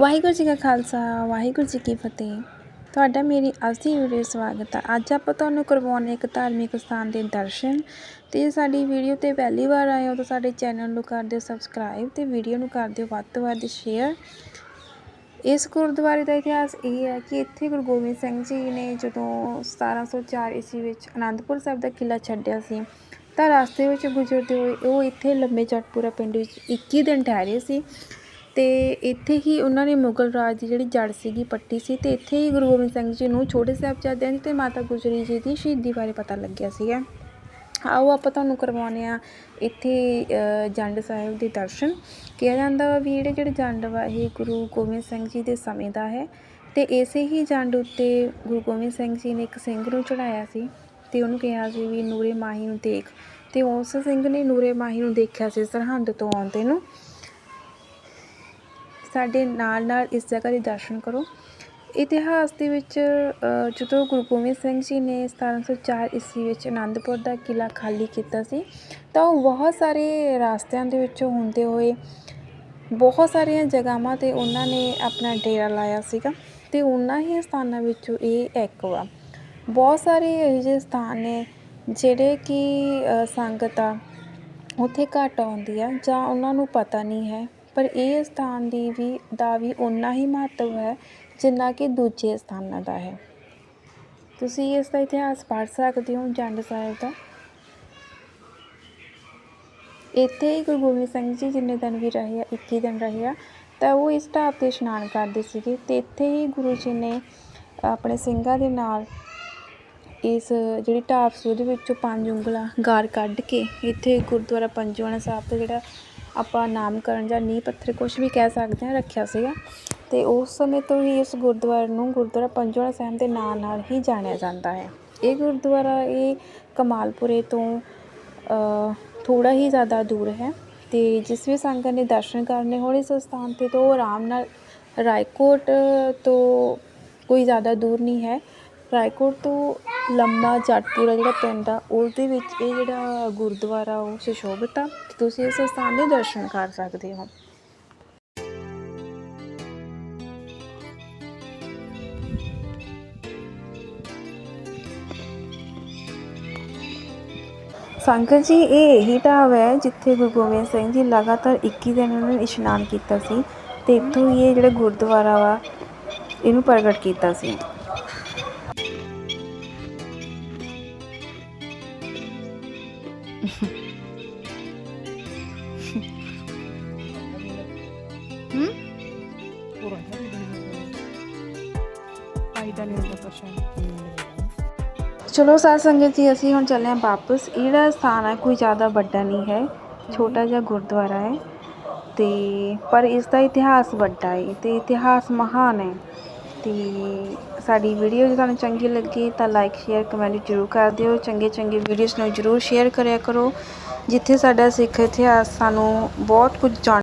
ਵਾਹਿਗੁਰੂ ਜੀ ਕਾ ਖਾਲਸਾ, ਵਾਹਿਗੁਰੂ ਜੀ ਕੀ ਫਤਿਹ। ਤੁਹਾਡਾ ਮੇਰੀ ਅੱਜ ਦੀ ਵੀਡੀਓ ਸਵਾਗਤ ਹੈ ਅੱਜ ਆਪਾਂ ਤੁਹਾਨੂੰ ਕਰਵਾਉਣੇ ਇੱਕ ਧਾਰਮਿਕ ਸਥਾਨ ਦੇ ਦਰਸ਼ਨ ਤੇ ਸਾਡੀ ਵੀਡੀਓ ਤੇ ਪਹਿਲੀ ਵਾਰ ਆਏ ਹੋ ਤਾਂ ਸਾਡੇ ਚੈਨਲ ਨੂੰ ਕਰ ਦਿਓ ਸਬਸਕ੍ਰਾਈਬ ਤੇ ਵੀਡੀਓ ਨੂੰ ਕਰ ਦਿਓ ਵੱਧ ਤੋਂ ਵੱਧ ਸ਼ੇਅਰ ਇਸ ਗੁਰਦੁਆਰੇ ਦਾ ਇਤਿਹਾਸ ਇਹ ਹੈ ਕਿ ਇੱਥੇ ਗੁਰੂ ਗੋਬਿੰਦ ਸਿੰਘ ਜੀ ਨੇ ਜਦੋਂ 1704 ਈਸਵੀ ਵਿੱਚ ਅਨੰਦਪੁਰ ਸਾਹਿਬ ਦਾ ਕਿਲਾ ਛੱਡਿਆ ਸੀ, ਤਾਂ ਰਸਤੇ ਵਿੱਚ ਗੁਜ਼ਰਦੇ ਹੋਏ ਉਹ ਇੱਥੇ ਲੰਬੇ ਜੱਟਪੁਰਾ ਪਿੰਡ ਵਿੱਚ 21 ਦਿਨ ਠਹਿਰੇ ਸੀ। ਅਤੇ ਇੱਥੇ ਹੀ ਉਹਨਾਂ ਨੇ ਮੁਗਲ ਰਾਜ ਦੀ ਜਿਹੜੀ ਜੜ ਸੀਗੀ ਪੱਟੀ ਸੀ ਅਤੇ ਇੱਥੇ ਹੀ ਗੁਰੂ ਗੋਬਿੰਦ ਸਿੰਘ ਜੀ ਨੂੰ ਛੋਟੇ ਸਾਹਿਬਜ਼ਾਦਿਆਂ ਦੀ ਤੇ ਮਾਤਾ ਗੁਜਰੀ ਜੀ ਦੀ ਸ਼ਹੀਦੀ ਬਾਰੇ ਪਤਾ ਲੱਗਿਆ ਸੀਗਾ। ਆਓ ਆਪਾਂ ਤੁਹਾਨੂੰ ਕਰਵਾਉਂਦੇ ਹਾਂ ਇੱਥੇ ਜੰਡ ਸਾਹਿਬ ਦੇ ਦਰਸ਼ਨ। ਕਿਹਾ ਜਾਂਦਾ ਵਾ ਵੀ ਜਿਹੜੇ ਜਿਹੜੇ ਜੰਡ ਵਾ, ਇਹ ਗੁਰੂ ਗੋਬਿੰਦ ਸਿੰਘ ਜੀ ਦੇ ਸਮੇਂ ਦਾ ਹੈ ਅਤੇ ਇਸੇ ਹੀ ਜੰਡ ਉੱਤੇ ਗੁਰੂ ਗੋਬਿੰਦ ਸਿੰਘ ਜੀ ਨੇ ਇੱਕ ਸਿੰਘ ਨੂੰ ਚੜਾਇਆ ਸੀ ਅਤੇ ਉਹਨੂੰ ਕਿਹਾ ਸੀ ਵੀ ਨੂਰੇ ਮਾਹੀ ਨੂੰ ਦੇਖ। ਅਤੇ ਉਸ ਸਿੰਘ ਨੇ ਨੂਰੇ ਮਾਹੀ ਨੂੰ ਦੇਖਿਆ ਸੀ ਸਰਹੰਦ ਤੋਂ ਆਉਂਦੇ ਨੂੰ। ਸਾਡੇ ਨਾਲ ਨਾਲ ਇਸ ਜਗ੍ਹਾ ਦੇ ਦਰਸ਼ਨ ਕਰੋ। ਇਤਿਹਾਸ ਦੇ ਵਿੱਚ ਜਦੋਂ ਗੁਰੂ ਗੋਬਿੰਦ ਸਿੰਘ ਜੀ ਨੇ 1704 ਈਸਵੀ ਵਿੱਚ ਆਨੰਦਪੁਰ ਦਾ ਕਿਲਾ ਖਾਲੀ ਕੀਤਾ ਸੀ, ਤਾਂ ਉਹ ਬਹੁਤ ਸਾਰੇ ਰਸਤਿਆਂ ਦੇ ਵਿੱਚੋਂ ਹੁੰਦੇ ਹੋਏ ਬਹੁਤ ਸਾਰੀਆਂ ਜਗ੍ਹਾਵਾਂ ਤੇ ਉਹਨਾਂ ਨੇ ਆਪਣਾ ਡੇਰਾ ਲਾਇਆ ਸੀਗਾ ਤੇ ਉਹਨਾਂ ਹੀ ਸਥਾਨਾਂ ਵਿੱਚੋਂ ਇਹ ਇੱਕ ਵਾ। ਬਹੁਤ ਸਾਰੇ ਇਹੋ ਜਿਹੇ ਸਥਾਨ ਨੇ ਜਿਹੜੇ ਕਿ ਸੰਗਤ ਆ ਉੱਥੇ ਘੱਟ ਆਉਂਦੀ ਆ ਜਾਂ ਉਹਨਾਂ ਨੂੰ ਪਤਾ ਨਹੀਂ ਹੈ। ਪਰ ਇਹ ਸਥਾਨ ਦੀ ਵੀ, ਦਾ ਵੀ ਓਨਾ ਹੀ ਮਹੱਤਵ ਹੈ ਜਿੰਨਾ ਕਿ ਦੂਜੇ ਸਥਾਨਾਂ ਦਾ ਹੈ। ਤੁਸੀਂ ਇਸ ਦਾ ਇਤਿਹਾਸ ਪੜ੍ਹ ਸਕਦੇ ਹੋ ਜੰਡ ਸਾਹਿਬ ਦਾ। ਇੱਥੇ ਹੀ ਗੁਰੂ ਗੋਬਿੰਦ ਸਿੰਘ ਜੀ ਜਿੰਨੇ ਦਿਨ ਵੀ ਰਹੇ ਆ 21 ਦਿਨ ਰਹੇ ਆ, ਤਾਂ ਉਹ ਇਸ ਢਾਬ 'ਤੇ ਇਸ਼ਨਾਨ ਕਰਦੇ ਸੀਗੇ ਤੇ ਇੱਥੇ ਹੀ ਗੁਰੂ ਜੀ ਨੇ ਆਪਣੇ ਸਿੰਘਾਂ ਦੇ ਨਾਲ ਇਸ ਜਿਹੜੀ ਢਾਬ ਸੀ ਉਹਦੇ ਵਿੱਚੋਂ ਪੰਜ ਉਂਗਲਾਂ ਗਾਰ ਕੱਢ ਕੇ ਇੱਥੇ ਗੁਰਦੁਆਰਾ ਪੰਜੋਆਣਾ ਸਾਹਿਬ ਦਾ ਜਿਹੜਾ ਆਪਾਂ ਨਾਮਕਰਨ ਜਾਂ ਨੀਂਹ ਪੱਥਰ ਕੁਛ ਵੀ ਕਹਿ ਸਕਦੇ ਹਾਂ, ਰੱਖਿਆ ਸੀਗਾ। ਅਤੇ ਉਸ ਸਮੇਂ ਤੋਂ ਹੀ ਇਸ ਗੁਰਦੁਆਰੇ ਨੂੰ ਗੁਰਦੁਆਰਾ ਪੰਜੋਆਣਾ ਸਾਹਿਬ ਦੇ ਨਾਂ ਨਾਲ ਹੀ ਜਾਣਿਆ ਜਾਂਦਾ ਹੈ। ਇਹ ਗੁਰਦੁਆਰਾ ਇਹ ਕਮਾਲਪੁਰੇ ਤੋਂ ਥੋੜ੍ਹਾ ਹੀ ਜ਼ਿਆਦਾ ਦੂਰ ਹੈ ਅਤੇ ਜਿਸ ਵੀ ਸੰਗਤ ਨੇ ਦਰਸ਼ਨ ਕਰਨੇ ਹੋਣ ਇਸ ਸਥਾਨ ਤੇ, ਤਾਂ ਉਹ ਆਰਾਮ ਨਾਲ ਰਾਏਕੋਟ ਤੋਂ ਕੋਈ ਜ਼ਿਆਦਾ ਦੂਰ ਨਹੀਂ ਹੈ। ਰਾਏਕੋਟ ਤੋਂ ਲੰਮਾ ਜੱਟਪੁਰਾ ਜਿਹੜਾ ਪਿੰਡ ਆ, ਉਹਦੇ ਵਿੱਚ ਇਹ ਜਿਹੜਾ ਗੁਰਦੁਆਰਾ ਉਹ ਸੁਸ਼ੋਭਿਤ ਆ ਤੁਸੀਂ ਇਸ ਸਥਾਨ ਦੇ ਦਰਸ਼ਨ ਕਰ ਸਕਦੇ ਹੋ। ਸੰਗਤ ਜੀ, ਇਹ ਇਹੀ ਢਾਬ ਹੈ ਜਿੱਥੇ ਗੁਰੂ ਗੋਬਿੰਦ ਸਿੰਘ ਜੀ ਲਗਾਤਾਰ 21 ਦਿਨ ਉਹਨਾਂ ਨੇ ਇਸ਼ਨਾਨ ਕੀਤਾ ਸੀ, ਤੇ ਇੱਥੋਂ ਹੀ ਇਹ ਜਿਹੜਾ ਗੁਰਦੁਆਰਾ ਵਾ, ਇਹਨੂੰ ਪ੍ਰਗਟ ਕੀਤਾ ਸੀ। ਚਲੋ ਸਾਧ ਸੰਗਤ ਜੀ ਅਸੀਂ ਹੁਣ ਚੱਲੇ ਹਾਂ ਵਾਪਸ। ਇਹ ਜਿਹੜਾ ਸਥਾਨ ਹੈ ਕੋਈ ਜ਼ਿਆਦਾ ਵੱਡਾ ਨਹੀਂ ਹੈ। ਛੋਟਾ ਜਿਹਾ ਗੁਰਦੁਆਰਾ ਹੈ। ਤੇ ਪਰ ਇਸ ਦਾ ਇਤਿਹਾਸ ਵੱਡਾ ਹੈ ਤੇ ਇਤਿਹਾਸ ਮਹਾਨ ਹੈ। ਤੇ ਸਾਡੀ ਵੀਡੀਓ ਜੇ ਤੁਹਾਨੂੰ ਚੰਗੀ ਲੱਗੀ ਤਾਂ ਲਾਈਕ ਸ਼ੇਅਰ ਕਮੈਂਟ ਜ਼ਰੂਰ ਕਰ ਦਿਓ। ਚੰਗੇ ਚੰਗੇ ਵੀਡੀਓਜ਼ ਨੂੰ ਜ਼ਰੂਰ ਸ਼ੇਅਰ ਕਰਿਆ ਕਰੋ, ਜਿੱਥੇ ਸਾਡਾ ਸਿੱਖ ਇਤਿਹਾਸ ਸਾਨੂੰ ਬਹੁਤ ਕੁਝ ਜਾਣ